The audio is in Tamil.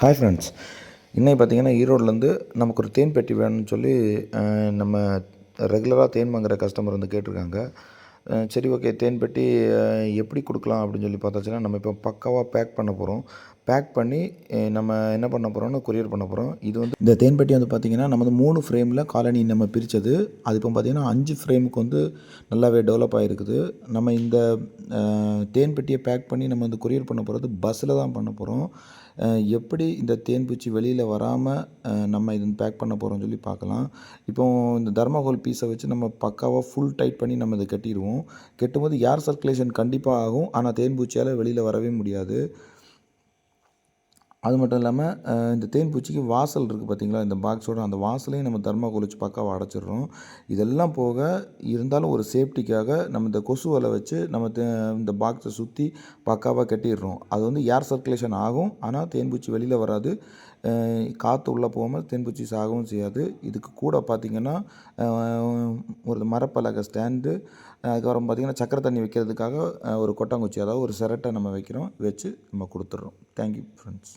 ஹாய் ஃப்ரெண்ட்ஸ் இன்றைக்கி பார்த்தீங்கன்னா ஈரோட்லேருந்து நமக்கு ஒரு தேன் பெட்டி வேணும்னு சொல்லி நம்ம ரெகுலராக தேன் வாங்குகிற கஸ்டமர் வந்து கேட்டிருக்காங்க. சரி ஓகே தேன் பெட்டி எப்படி கொடுக்கலாம் அப்படின்னு சொல்லி பார்த்தாச்சுன்னா நம்ம இப்போ பக்காவாக பேக் பண்ண போகிறோம் பேக் பண்ணி நம்ம என்ன பண்ண போகிறோம்னு கொரியர் பண்ண போகிறோம் இது வந்து இந்த தேன் பெட்டி வந்து பார்த்திங்கன்னா நம்ம வந்து மூணு ஃப்ரேமில் காலனி நம்ம பிரித்தது அது இப்போ பார்த்திங்கன்னா அஞ்சு ஃப்ரேமுக்கு வந்து நல்லாவே டெவலப் ஆகிருக்குது நம்ம இந்த தேன்பெட்டியை தேன் பெட்டியை பேக் பண்ணி நம்ம வந்து கொரியர் பண்ண போகிறது பஸ்ஸில் தான் பண்ண போகிறோம் எப்படி இந்த தேன் பூச்சி வெளியில் வராமல் நம்ம இது பேக் பண்ண போகிறோம்னு சொல்லி பார்க்கலாம். இப்போ இந்த தர்மாகோல் பீஸை வச்சு நம்ம பக்காவாக ஃபுல் டைட் பண்ணி நம்ம இதை கட்டிடுவோம். கெட்டும்போது ஏர் சர்க்குலேஷன் கண்டிப்பாக ஆகும்? ஆனால் தேன் பூச்சியால் வெளியில் வரவே முடியாது. அது மட்டும் இல்லாமல் இந்த தேன் பூச்சிக்கு வாசல் இருக்குது பார்த்தீங்களா இந்த பாக்ஸோட அந்த வாசலையும் நம்ம தர்மாகோல் வச்சு பக்காவாக அடைச்சிடுறோம். இதெல்லாம் போக இருந்தாலும் ஒரு சேஃப்டிக்காக நம்ம இந்த கொசு வலை வச்சு நம்ம இந்த பாக்ஸை சுற்றி பக்காவாக கட்டிடுறோம். அது வந்து ஏர் சர்க்குலேஷன் ஆகும். ஆனால் தேன்பூச்சி வெளியில் வராது. காற்று உள்ளே போகாமல் தேன்பூச்சி சாகவும் செய்யாது. இதுக்கு கூட பார்த்திங்கன்னா ஒரு மரப்பலகை ஸ்டாண்டு அதுக்கப்புறம் பார்த்திங்கன்னா சக்கரை தண்ணி வைக்கிறதுக்காக ஒரு கொட்டாங்குச்சி அதாவது ஒரு சிரட்டை நம்ம வைக்கிறோம் வச்சு நம்ம கொடுத்துட்றோம். Thank you friends